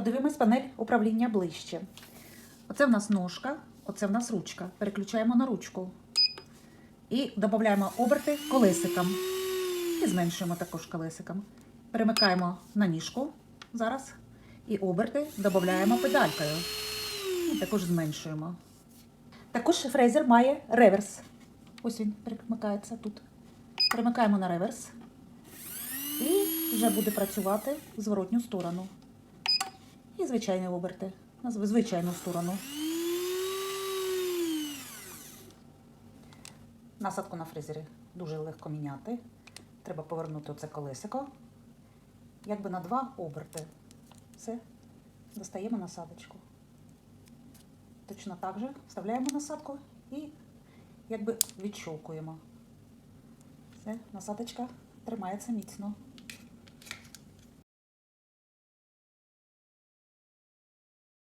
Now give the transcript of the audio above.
Подивимось панель управління ближче. Оце в нас ножка, оце в нас ручка. Переключаємо на ручку. І додаємо оберти колесиком. І зменшуємо також колесиком. Перемикаємо на ніжку зараз. І оберти додаємо педалькою. І також зменшуємо. Також фрезер має реверс. Ось він перемикається тут. Перемикаємо на реверс. І вже буде працювати в зворотню сторону. Звичайні оберти. На звичайну сторону. Насадку на фрезері дуже легко міняти. Треба повернути оце колесико. Якби на два оберти. Все. Достаємо насадочку. Точно так же вставляємо насадку і якби відщолкуємо. Все, насадочка тримається міцно.